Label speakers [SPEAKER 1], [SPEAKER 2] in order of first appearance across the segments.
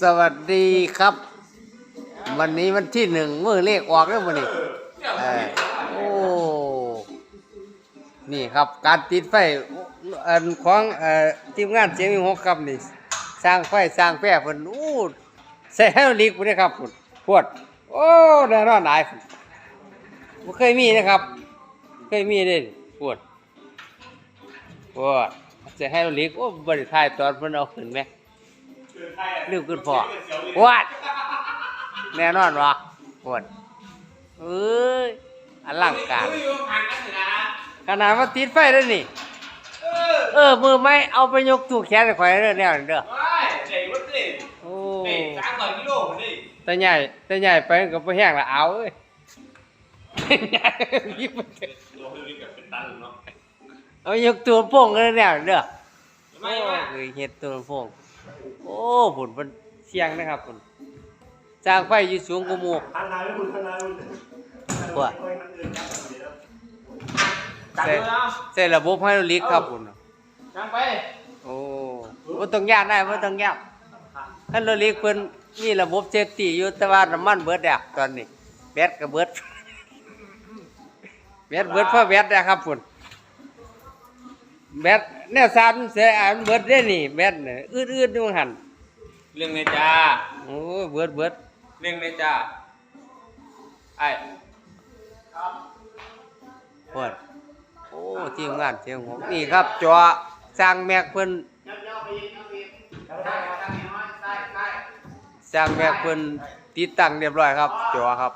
[SPEAKER 1] สวัสดีครับ วันนี้วันที่หนึ่งมือเลขออกแล้ววันนี้เออโอ้นี่ครับการติดไฟอันของเอ่อทีมงานเสียงมีหกครับนี่ สร้างไฟสร้างแปรเพิ่นอู้ใส่ให้ลิกพุ่นนะครับพุ่นพวด โอ้แน่นอนหลายพุ่นบ่เคยมีนะครับเคยมีเด้พวดพวดใส่ให้ลิกโอ้บริทายตอนเพิ่นเอาขึ้นไหม ลืมขึ้นพอวาดแน่นอนวะปวดเอ้ยอลังการขนาดว่าติดไฟแล้วนี่ เออ มือไม่เอาไปยกตู้แขนไปข่อยเด้อแนวนี้เด้อ
[SPEAKER 2] ว้ายใหญ่วัดเลย
[SPEAKER 1] โอ้
[SPEAKER 2] เตะสามร้อยกิโลมันนี่
[SPEAKER 1] แต่ใหญ่แต่ใหญ่ไปก็บ่แห้งละเอาเอ้ยใหญ่ยิบไปเถอะ
[SPEAKER 2] ตัวคือวิ่งแบบเป็นตันเนาะ
[SPEAKER 1] เอายกตัวโป่งกันแนวนี้เด้อ
[SPEAKER 2] ไม่
[SPEAKER 1] โอ้
[SPEAKER 2] ไม่
[SPEAKER 1] คือเฮ็ดตัวโป่ง โอ้ผุนมันเสียงนะครับผุนสร้างไฟอยู่สูงกว่าหมู่
[SPEAKER 3] ทางนายไม่คุณทางนายคุณ
[SPEAKER 1] ว่า
[SPEAKER 2] จับเลยเอา
[SPEAKER 1] ใส่ระบบไฮดรอลิกครับคุณ
[SPEAKER 2] จังไป
[SPEAKER 1] โอ้บ่ต้องย่านได้บ่ต้องย่านไฮดรอลิกเพิ่นมีระบบเซฟตี้อยู่แต่ว่าน้ำมันเบิดแล้วตอนนี้แบตก็เบิดแบตเบิดเพราะแบตนะครับคุณ แบตแนวซานเสียอันเบิดได้นี่แบตน่ะอืดๆอยู่หั่น
[SPEAKER 2] เรื่องในจ้า
[SPEAKER 1] โอ้ยเบิดเบิด
[SPEAKER 2] เรื่องในจ้าไอ้
[SPEAKER 1] โอ้ยโอ้ทีมงานเสียงผมนี่ครับจอสร้างแม็กเพิ่นสร้างแม็กเพิ่นติดตั้งเรียบร้อยครับจอครับ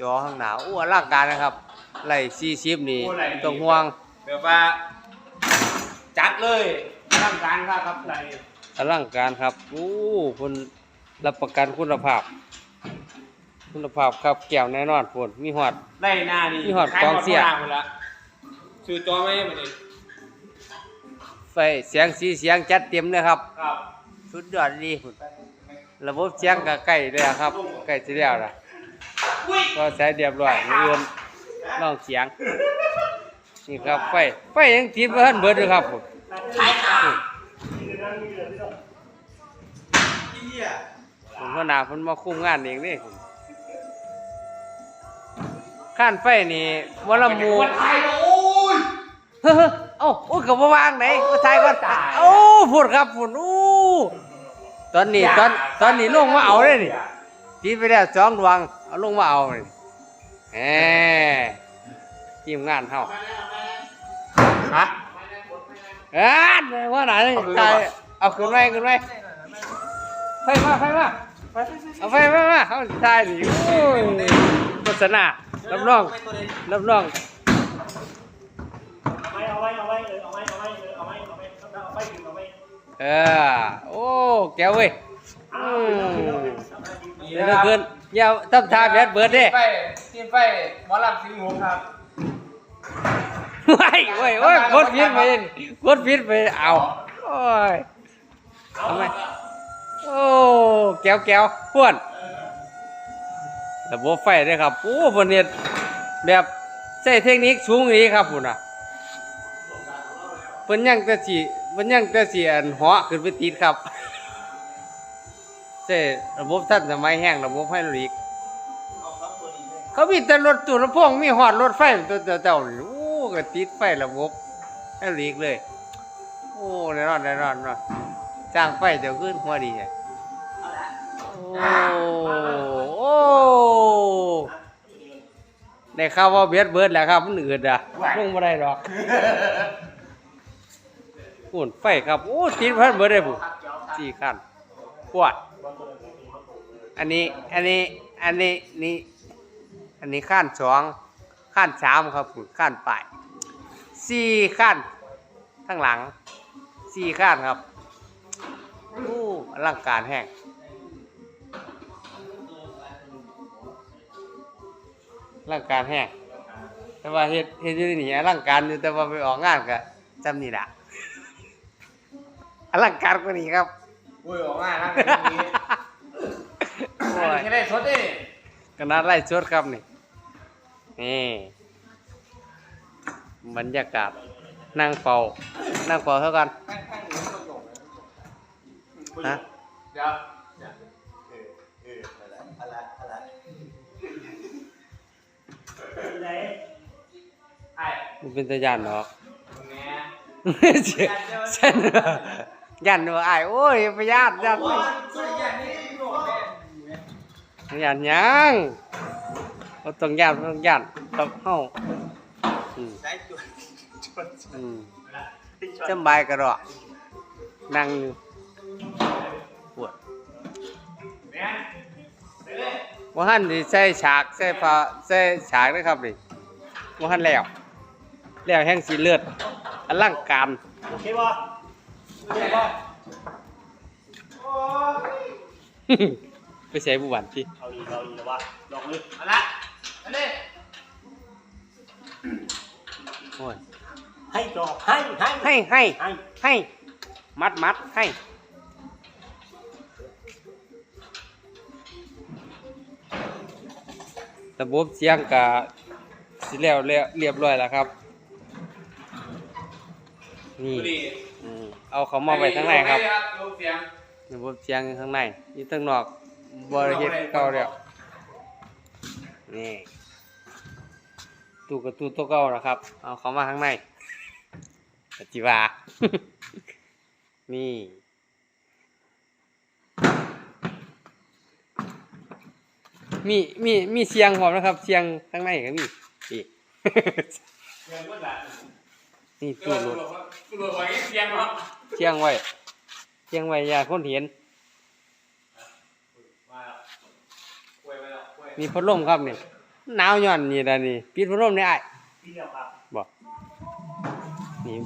[SPEAKER 1] จอข้างหน้าอู้อลังการนะครับไล่40นี่ต้องห่วง
[SPEAKER 2] แบบว่า จัดเลยร่างการครับครับไร
[SPEAKER 1] อลังการครับอู้เพิ่นรับประกันคุณภาพ คุณภาพครับแก้วแน่นอนพุ่นมีฮอด
[SPEAKER 2] ได้หน้านี่
[SPEAKER 1] มีหอดกองเสีย
[SPEAKER 2] ขายหมดโบราณหมดละซื้อจอไหมมาดิ
[SPEAKER 1] ไฟเสียงสีเสียงจัดเต็มเลยครับ
[SPEAKER 2] ครับ
[SPEAKER 1] สุดยอดดีพุ่นระบบเสียงก็ใกล้แล้วครับใกล้สิแล้วล่ะก็ใช้เรียบร้อยมืออื่นลองเสียง นี่ครับไฟไฟยังติดบ่ทันเบิดอยู่ครับพุ่นผมก็นาเพิ่นมาคุมงานเองเด้ผมข้านไฟนี่บ่ลำหมู
[SPEAKER 2] วันไทยโอ้ย
[SPEAKER 1] เฮ้อเอ้าโอ้ยก็บ่วางไหนบ่ทายก่อน
[SPEAKER 2] ตาย
[SPEAKER 1] โอ้พูดครับพูดอู้ตอนนี้ตอนตอนนี้ลงมาเอาเลยนี่ติดไปแล้วสองดวงเอาลงมาเอานี่แหม ทีมงานเฮา
[SPEAKER 2] ฮะ
[SPEAKER 1] เอ้ยว่าไหนเลยตายเอาขึ้นไว้ขึ้นไว้ไฟมาไฟมาเอาไฟมามาเอาตายดิโอ้ยโฆษณารับรองรับรอง
[SPEAKER 3] เอาไว้เอาไว้เลยเอาไว้เอาไว้เลยเอาไว้เอาไว้เอาไว้ถึงเอาไว้
[SPEAKER 1] เออโอ้แก้วเว้ยอืมเดี๋ยวเกินอย่าทำท่าแบบเบิดเด้
[SPEAKER 2] ไปทีมไปหมอลำสิงห์หงครับ
[SPEAKER 1] ไว้ไว้ไว้กดพิษไปกดพิษไปเอาโอ้ยทำไมโอ้แก้วแก้วพวนระบบไฟเลยครับโอ้บนเน็ตแบบใช้เทคนิคสูงนี้ครับพุ่นอะเพิ่นยังแต่สิเพิ่นยังแต่สิอันหาะขึ้นไปติดครับใช้ระบบทันสมัยแห้งระบบไฮดรอลิก เขามีแต่รถตู้ลำโพงมีหอดรถไฟตัวเจ้าโอ้ก็ติดไฟระบบให้หลีกเลย โอ้แน่นอนแน่นอนเนาะจ้างไฟเดี๋ยวขึ้นหัวดีเนี่ยโอ้โอ้ได้ข่าวว่าเบียดเบิดแล้วครับมันอืดอะลงมาได้หรอกปุ่นไฟครับโอ้ติดพันเบิดได้ปุ๊สี่คันปวดอันนี้อันนี้อันนี้นี่ อันนี้ขั้นสองขั้นสามครับผมขั้นปลายสี่ขั้นข้างหลังสี่ขั้นครับโอ้อลังการแห้งอลังการแห้งแต่ว่าเฮ็ดเฮ็ดอยู่นี่อลังการอยู่แต่ว่าไปออกงานก็จำนี่ละอลังการกว่านี้ครับ
[SPEAKER 2] อุ้ยออกง่ายนะแบบนี้
[SPEAKER 1] โอ้ย
[SPEAKER 2] ไม่ได้สดดิ
[SPEAKER 1] ขนาดไล่สดครับนี่ นี่บรรยากาศนั่งเป่านั่งเป่าเท่ากัน
[SPEAKER 2] แป้งแป้งหมูกระจก
[SPEAKER 1] ฮะ
[SPEAKER 2] เดี๋ยว
[SPEAKER 3] เออเอออะไรอะไรอะไรไอ้
[SPEAKER 1] มันเป็นตะยานเนาะ
[SPEAKER 2] แม่
[SPEAKER 1] เช่นยันว่าอ้โอ้ยไปญาติญาติ
[SPEAKER 2] ว่าสุดยอดนี่โดดแม่
[SPEAKER 1] ญาติหยัง บ่ต้องญาติบ่ต้องญาติต้องเฮาอืม
[SPEAKER 3] ไหนจุดจุด
[SPEAKER 1] อืม
[SPEAKER 3] จุด
[SPEAKER 1] สำบายก็ดอกนั่งอยู่ปวด
[SPEAKER 2] แม่ไปเลย
[SPEAKER 1] ว่าหันสิใส่ฉากใส่ผ้าใส่ฉากนะครับนี่ว่าหันแล้ว แล้วแห่งสีเลือดอลังการ
[SPEAKER 3] โอเคป่ะโอเคป่ะ
[SPEAKER 1] ไปใส่บุหวันที่
[SPEAKER 3] เอาดีเอาดีแล้ววะลองเลย
[SPEAKER 2] เอาละ ไปเลย
[SPEAKER 1] โอ้ย
[SPEAKER 3] ให้จอให้ให้
[SPEAKER 1] ให้ให้
[SPEAKER 3] ให้
[SPEAKER 1] ให้มัดมัดให้ระบบเสียงกะสิแล้วแล้วเรียบร้อยแล้วครับ นี่
[SPEAKER 2] ดูดิ
[SPEAKER 1] อืมเอาเขามาไว้ข้างในครับ
[SPEAKER 2] ลงเสียง
[SPEAKER 1] ระบบเสียงอยู่ข้างในอยู่ข้างนอกบริเฮ็ดเก่าแล้ว นี่ตู้กับตู้โต๊ะเก่านะครับ เอาเขามาข้างในปฏิวา นี่มีมีมีเสียงพร้อมนะครับ เสียงข้างในก็มีนี่
[SPEAKER 2] เสียงก็ละ
[SPEAKER 1] นี่
[SPEAKER 2] ตั
[SPEAKER 1] ตู้
[SPEAKER 2] ว
[SPEAKER 1] ร
[SPEAKER 2] ร
[SPEAKER 1] ถ
[SPEAKER 2] ถตัวรถไว้เสียงเนาะ
[SPEAKER 1] เสียงไว้เสียงไว้อย่าคนเห็น
[SPEAKER 2] มาแล้วคุยไปแล้วคุย
[SPEAKER 1] นี่พัดลมครับนี่หนาวย่อนนี่ละนี่ปิดพัดลมได้อ้าย
[SPEAKER 3] พี่เดียวครับ
[SPEAKER 1] บอกนี่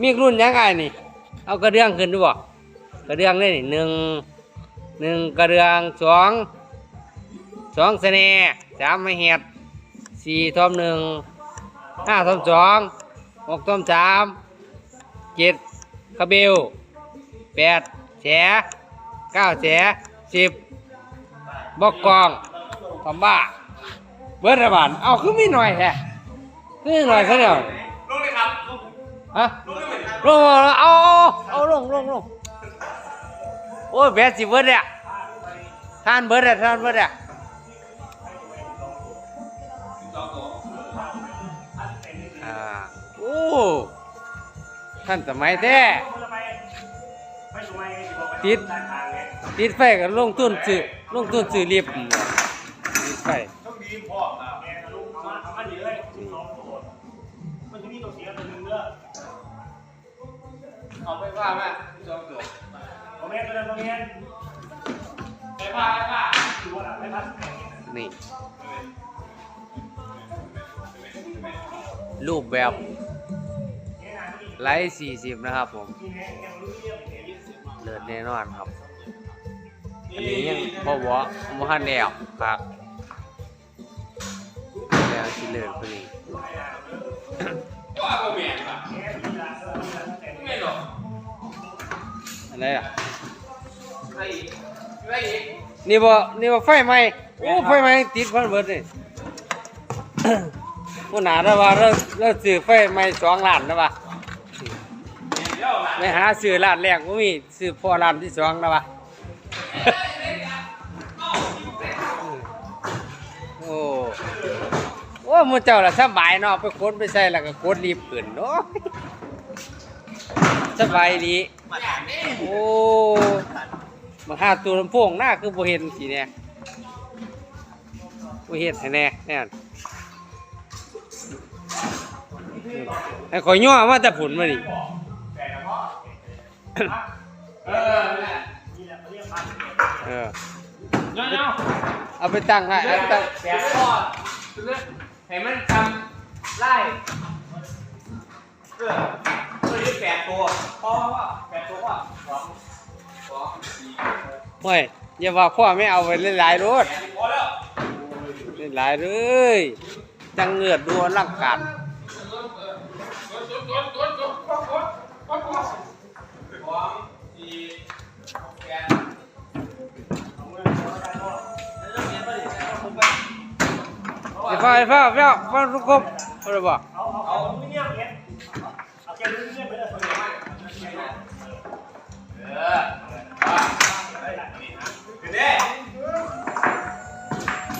[SPEAKER 1] มีรุ่นยังไงนี่ เอากระเดื่องขึ้นดูบ่กระเดื่องนี่หนึ่งหนึ่งกระเดื่องสองสองเสน่ห์สามไม่เห็ดสี่ทอมหนึ่งห้าทอมสองหกทอมสามเจ็ดกระเบลแปดแฉเก้าแฉสิบ บอกกองทำบ้าเบิดระบาดเอาคือมีหน่อยแฮะคือหน่อยเขาเดียว
[SPEAKER 2] ลงเลยครับลง
[SPEAKER 1] ฮะ
[SPEAKER 2] ลงเลยเหมือน
[SPEAKER 1] ลงมาเอาเอาเอาลงลงลงโอ้ยแบดสิเบิดเนี่ยทานเบิดเนี่ยทานเบิดเนี่ย
[SPEAKER 2] สองตัว
[SPEAKER 1] อ่าโอ้ท่านสมัยแท้ ติดติดไฟกับลงทุนซื้อลงทุนซื้อลิฟต์ติดไฟ
[SPEAKER 2] ต้องดีพ่อครับ
[SPEAKER 3] แกทะลุเอามาเอามาดีเลยสองตัวมันจะมีตัวเสียตัวนึงเด้อ
[SPEAKER 2] เอาไปว่าแม่สองตัว
[SPEAKER 3] ตัวแม่ตัวนั้นตัวแม่
[SPEAKER 2] ไปว่าไปว่า
[SPEAKER 3] ดูว่าไม่พัด
[SPEAKER 1] นี่รูปแบบไลท์สี่สิบนะครับผม แน่นอนครับ อันนี้ยังบ่บ่บ่ทันแล้วครับแล้วสิเลิศพอดี
[SPEAKER 2] ว่าโมเมนต์ป่ะไม่หรอก
[SPEAKER 1] อันไหนล่ะ
[SPEAKER 2] อะไรอีกอะ
[SPEAKER 1] นี่บ่นี่บ่ไฟไหม้โอ้ไฟไหม้ติดพิ่นเบิดนี่ผู้หนาแล้ว่าเราเราซื้อไฟไหม้สองล้านแล้วว่า
[SPEAKER 2] เดี๋ยวนะ
[SPEAKER 1] ไปหาซื้อร้านแรกบ่มีซื้อพอร้านที่สองแล้วว่าโอ้โอ้มูเจ้าละสบายเนาะไปค้นไปใส่แล้วก็กดรีบขึ้นเนาะสบายดีโอ้มาหาตัวลำโพงหน้าคือบ่เห็นสิเนี่ยบ่เห็นให้แน่แน่นให้ข่อยย่อมาแต่ผุนมานี่
[SPEAKER 2] เออแหละ
[SPEAKER 3] นี่แหละเขาเรียกพัด
[SPEAKER 1] เออ
[SPEAKER 2] เนาะเนาะ
[SPEAKER 1] เอาไปตั้งให้เอาตั้ง
[SPEAKER 2] แปดข้อให้มันทำไล่เออตัวนี้แปดตัวพอว่าแปดตัวว่าสองสองสี่
[SPEAKER 1] เฮ้ยอย่าว่าพ่อไม่เอาไปหลายรถ
[SPEAKER 2] แปดพอแล้ว
[SPEAKER 1] หลายเลยจังเงือดดูอลังการ
[SPEAKER 3] ไฟ
[SPEAKER 1] ฟ้าเปล่า
[SPEAKER 3] มันรุกคมอะไรบ่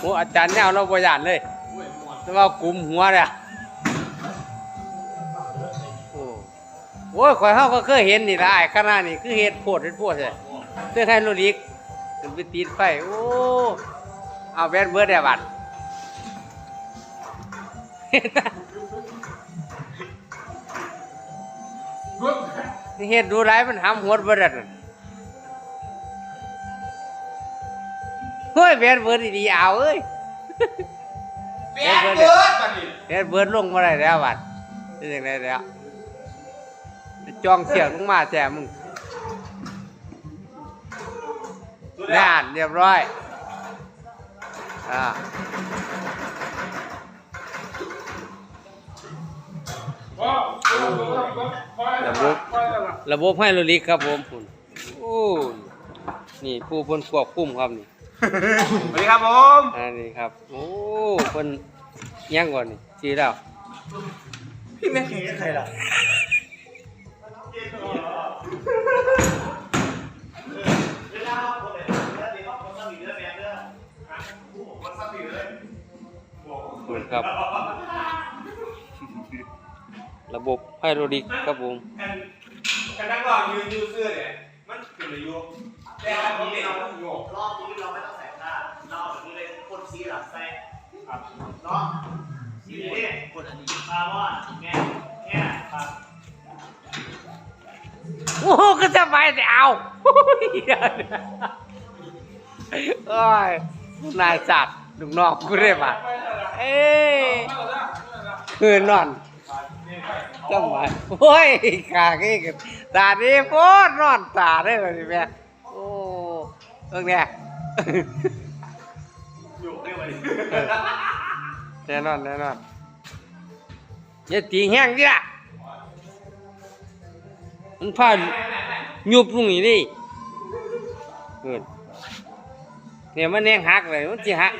[SPEAKER 2] โอ้อา
[SPEAKER 1] จารย์แนวเราปหยัดเลยแต่ว่ากุมหัวเลย อ้ยข่อยเฮาก็เคยเห็นนี่ล่ะไอ้คณะนี่คือเฮ็ดโพดเฮ็ดโพดแท้เสื้อไทยโลลิกขึ้นไปติดไฟโอ้เอาแบนเบิดได้บัดเฮ็ดดูไรมันหำหัวเบิดนั่นเฮ้ยแบนเบิดดีๆเอาเอ้ย
[SPEAKER 2] แปดเบิดบัดนี้
[SPEAKER 1] แบนเบิดลงมาได้แล้วบัดเป็นจังไดแล้ว จองเสียงลงมาแจมึง
[SPEAKER 2] สุดแล้ว
[SPEAKER 1] น่านเรียบร้อย อ่าระบบระบบไฮโดรลิกครับผมคุณโอ้ยนี่ผู้เพิ่นควบคุมครับนี่
[SPEAKER 2] สวัสดีครับผม
[SPEAKER 1] อันนี้ครับโอ้เพิ่นยังก่อนนี่สีแล้ว
[SPEAKER 3] พี่แม่เห็นใครล่ะ
[SPEAKER 1] ครับ ระบบไฮโดรลิกครับผม
[SPEAKER 2] กันกันนักร้อยืนยูเสื้อเนี่ยมันขึ้นอายุแต่รอันนี้เนี่ยเราโยก
[SPEAKER 4] รอบนี้เราไม่ต้องใส่ผ้านอกจากนี้เลยคนซีหลับใส่ครับเนาะซีนี่คนอันนี้ปลาว่าแง่แง่ครับ
[SPEAKER 1] โอ้ก็สบายแต่เอาโอ้ยนายสัตว์ลูกน้องกูได้ป่ะ เอ้ยคือนอนจังหวะโอ้ยกากี้กันตาดีโพดนอนตาได้เลยแม่โอ้เรื่องเนี้ย
[SPEAKER 4] อยู่ได้ไหม
[SPEAKER 1] แน่นอนแน่นอนอย่าตีแห้งดิล่ะมันพายุบลงนี่ดิเกิน เนี่ยมันแห้งหักเลยมันจิหัก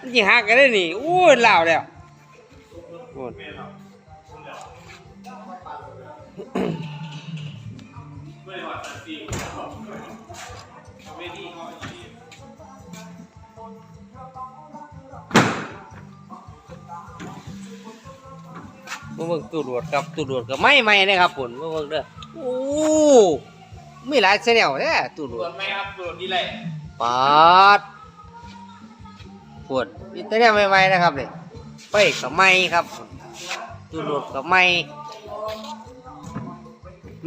[SPEAKER 1] มันจิหักกันได้นี่โอ้ยเหล่าแล้วโอ้ย
[SPEAKER 2] ไม่ได้ว่าสันติเวทีเขาอีก
[SPEAKER 1] มาเบิ่งตูดวดครับตูดวดก็ไม่ไม่นะครับผลมาเบิ่งเด้อโอ้ไมีหลายแนวแท้ตู้
[SPEAKER 2] ต
[SPEAKER 1] ด
[SPEAKER 2] ร
[SPEAKER 1] วด
[SPEAKER 2] ไหมครับตรวจดีเลย
[SPEAKER 1] ปาดปวดอินเทอร์เน็ตใหม่ๆนะครับนี่ไปกับไม่ครับตู้รถกับไม่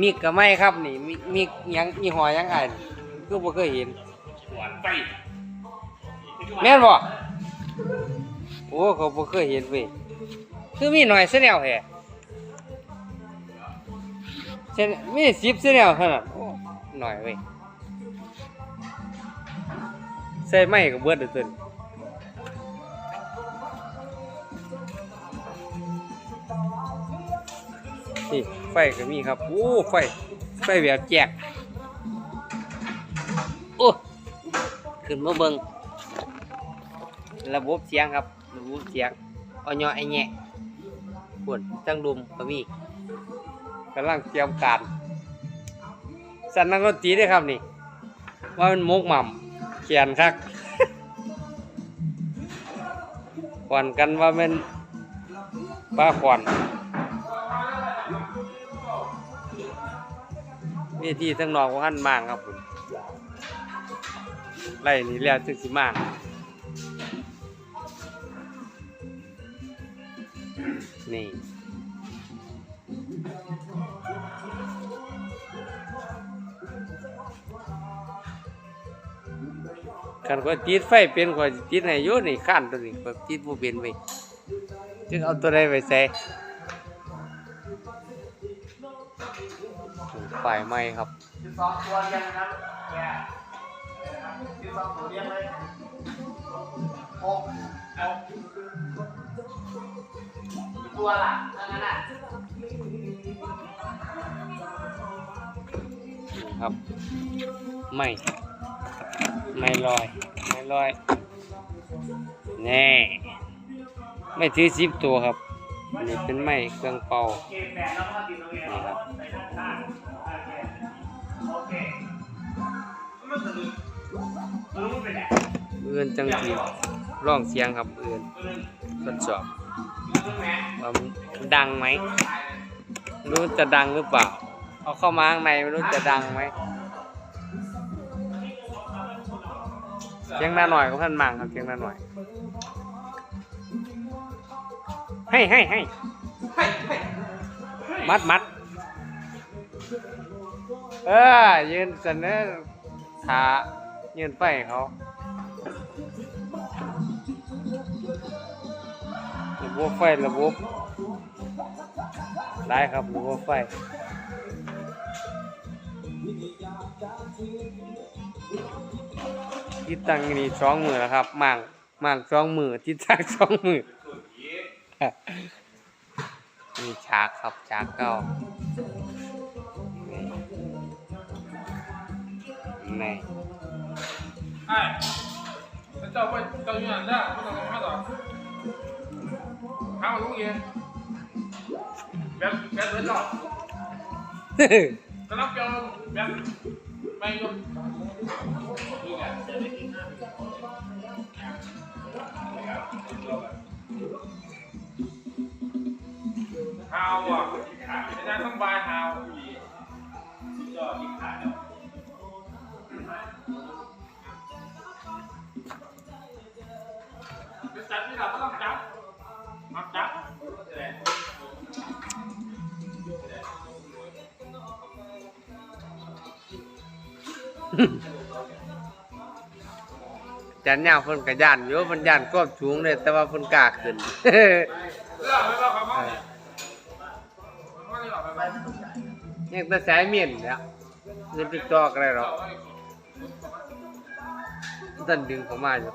[SPEAKER 1] มีกับไม่ครับนี่มีมีหยังมีหอยยังไงก็บ่เคยเห็น
[SPEAKER 2] หวานไป
[SPEAKER 1] แม่นบ่โอ้เขาบ่เคยเห็นเว้ยคือมีหน่อยเส้นแนวแห่เส้นมีสิบเส้นแนวเท่านั้นโอ้หน่อยเว้ย ใส่ไม้ก็เบิดเด้อตัวนี้นี่ไฟก็มีครับโอ้ไฟ ไฟแบบแจกโอ้ขึ้นมาเบิงระบบเสียงครับ ระบบเสียงเอาย่อไอ้แงะปวดตั้งดุมก็มีกำลังเตรียมการ สั่นนักดนตรีด้วยครับนี่ ว่ามันมกหม่ำเขียนครับขวัญกันว่ามันป้าขวัญพี่ที่ทั้งนอกของหันมางครับผมไล่นี่แล้วถึงสิมาง กันก็ติดไฟเป็นก็ติดให้อยู่นี่ขั้นตัวนี้ก็ติดบ่เป็นไปจึงเอาตัวใดไปใส่ไฟไหม้ครับ
[SPEAKER 4] สองตัวเรียงนะครับแง่สิบสองตัวเรียงเลยหกหกตัวล่ะงนั้นอะ
[SPEAKER 1] ครับไม่ ไม่ลอย ไม่ลอยแน่ไม่ถือสิบตัวครับนี่เป็นไม้เครื่องเป่า
[SPEAKER 4] เคแปดแล้วก็ติดตรงนี้
[SPEAKER 1] นี่ครับ
[SPEAKER 4] ใส่ด้านข้างโอเอเค
[SPEAKER 2] มันสะดุด
[SPEAKER 4] มันรู้ไปไหน
[SPEAKER 1] จังสีลองเสียงครับอื่น
[SPEAKER 2] ตัวนึง
[SPEAKER 1] ทดสอบ
[SPEAKER 2] ว่า
[SPEAKER 1] ดังไหมรู้จะดังหรือเปล่าเอาเข้ามาข้างในไม่รู้จะดังไหม เสียงหน้าหน่อยก็พันมังครับเสียงหน้าหน่อย ให้ให้ให้
[SPEAKER 2] เฮ้ยเฮ้ย
[SPEAKER 1] มัดมัดเออยืนเสนอขายืนไฟให้เขาระบบไฟระบบได้ครับระบบไฟ ทิศตั้งนี่สองมือแล้วครับมั่งมั่งสองมือทิศตั้งสองมือมีฉากครับฉากเก้านี่นี่
[SPEAKER 5] ไอ้เจ้าไปเจ้าอยู่นั่นได้ไม่ต้องมาต่อข้าวลุงเองแบบแบบเดินหรอกจะรับเกี่ยวแบบไม่ยอมนี่ไง ฮาวอะไม่ได้ต้องบายฮาว
[SPEAKER 4] ก็ยิงขาเนาะ
[SPEAKER 5] จะจัดที่เราต้องจับมาจับ
[SPEAKER 1] จันยาวเพิ่นกระยานอยู่เพิ่นยานก็สูงเลยแต่ว่าเพิ่นกล้าขึ้น
[SPEAKER 5] เรื่องไม่ว่าเขาเขาเนี่ยเขาเนี่ยเราไปไป
[SPEAKER 1] ยังแต่สายเมียนเนี่ยนี่ไปจอกอะไรหรอกตันดึงเข้ามาอยู่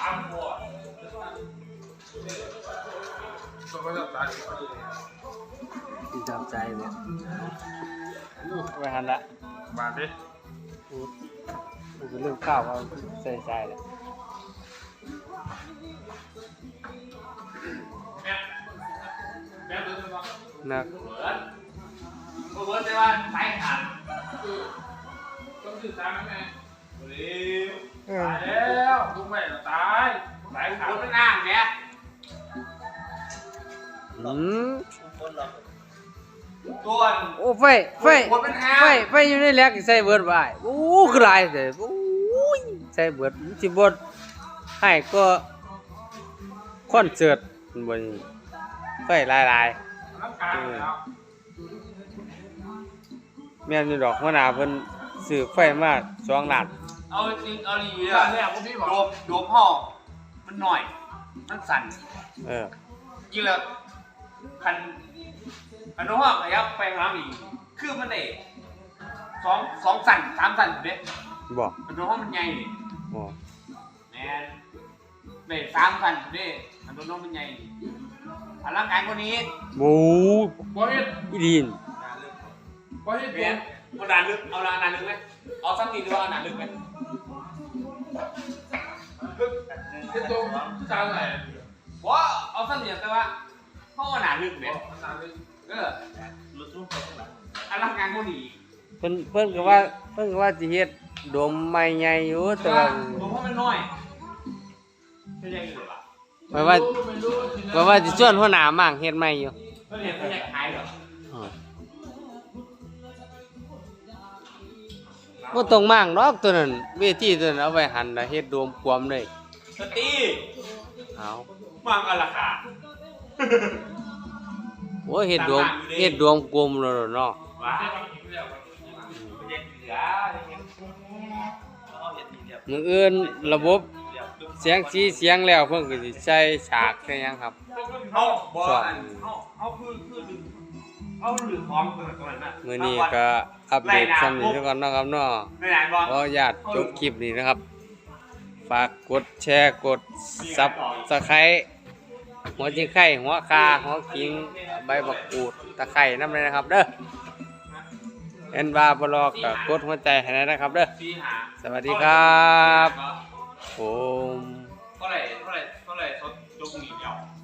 [SPEAKER 5] ทำหัวต้องไปจับตาย
[SPEAKER 1] ที่จับใจเนี่ยไปหันละ
[SPEAKER 5] มาดิ
[SPEAKER 1] พูดพูดเป็นเรื่องข้าวเอาใส่ใจเลย
[SPEAKER 5] แม่แม่เดินมา
[SPEAKER 1] นัก
[SPEAKER 2] เบิร์ดเบิร์ดได้ว่าสายขาด
[SPEAKER 5] ต้องสื่อสารนะแม่
[SPEAKER 2] เร็ว
[SPEAKER 5] ตายแล้วลูกแม่ตายตายขา
[SPEAKER 2] ค
[SPEAKER 5] ด
[SPEAKER 2] นมันอ้างเนี่ย
[SPEAKER 1] อืม
[SPEAKER 4] คนเรา
[SPEAKER 2] ตัว
[SPEAKER 1] โอ้ไฟไฟ
[SPEAKER 2] คนมันอ้าง
[SPEAKER 1] ไฟไฟอยู่ในแลกใส่เบิดไว้โอ้คือหลายเด้อโอ้ยใส่เบิดมันสิบ่ให้ก็คอนเสิร์ตมันบ่นี่ไฟหลาย
[SPEAKER 5] ร่างกายแล้ว
[SPEAKER 1] ๆแม่นอยู่ดอกหัวหน้าเพิ่นซื้อไฟมา2ล้าน
[SPEAKER 2] เอาจริงเอาดี
[SPEAKER 5] เรื่
[SPEAKER 2] อะ
[SPEAKER 5] องเนี่ยผมพี่บอก
[SPEAKER 2] โดมโดมห้องมันหน่อย มันสั่น
[SPEAKER 1] เออ
[SPEAKER 2] ยิ่งแล้วคัน อันนู้นห้องระยะไปข้างหลังอีกคือมันได้สองสองสั่นสามสั่นเด้
[SPEAKER 1] บ่
[SPEAKER 2] อันนู้นห้องมันใหญ่นี่
[SPEAKER 1] บ่
[SPEAKER 2] แมนเด้สามสั่นเด้อันนู้นห้องมันใหญ่พลังงานคนนี้
[SPEAKER 1] โอ้
[SPEAKER 5] บอเฮ็ด
[SPEAKER 1] อีดีน
[SPEAKER 5] บอเฮ็ด
[SPEAKER 2] เบียนเอาด่านลึกเอาด่านลึกไหมเอาสักทีดีว่าเอาด่านลึกไหม
[SPEAKER 5] เฮ็ดตรงจานไหน
[SPEAKER 2] ว่าเอาสักทีแต่ว่า ห้องด่านลึกเนี่ยเออ
[SPEAKER 4] ลุกลุกไปข้างหลัง
[SPEAKER 2] พลังงานคนนี้
[SPEAKER 1] เพิ่นเพิ่นก็ว่าเพิ่นก็ว่าสิเฮ็ดโดมใหม่ใหญ่อยู่แต่
[SPEAKER 2] แต่
[SPEAKER 1] ว่า
[SPEAKER 2] ว่าตัวห้องมันน้อยไม่ใช่หรือเปล่า
[SPEAKER 1] หมายว่าหมายว่าสิชวนหัวหน้ามั่งเฮ็ดใหม่อยู่
[SPEAKER 2] ก็เรียนไม่ใช่ขายหรอก
[SPEAKER 1] บ่ต้องมั่งดอกตัวนั้นเวทีตัวนั้นเอาไว้หันน่ะเฮ็ดโดมกวมเลย
[SPEAKER 2] สตี
[SPEAKER 1] เอา
[SPEAKER 2] วางกันราคา
[SPEAKER 1] โอ้ยเฮ็ดโดมเฮ็ดโดมกลมแล้วเนาะ
[SPEAKER 2] ว้า
[SPEAKER 5] เดี๋ยว
[SPEAKER 2] เด็กเหลือ
[SPEAKER 4] เอาเห็นทีเดียว
[SPEAKER 1] มื้ออื่นระบบ
[SPEAKER 4] เดียวลุก
[SPEAKER 1] เสียงสีเสียงแล้วเพิ่นก็สิใส่ฉากใส่หยังครับ
[SPEAKER 2] เอาบอลเอาเอาคือคือดึงเอาหรือของตรงนั้นน่ะ
[SPEAKER 1] มื้อนี้ก็อัปเดตซ้ำนี้ซะก่อนเนาะครับเนาะ
[SPEAKER 2] ไม่ไหนบอล
[SPEAKER 1] ขออนุญาตจบคลิปนี้นะครับ ฝากกดแชร์กดซับสไครต์ หัวจิงไข่หัวคาหัวขิงใบบักกูดตะไคร่น้ำเลยนะครับเด้อเอ็นบาบลอกกับกดหัวใจให้น่อยนะครับเด้อสวัสดีครับผม
[SPEAKER 2] เท่าไหร่เท่าไหร่เท่าไหร่เขายกหนีเดียวเข้ามือ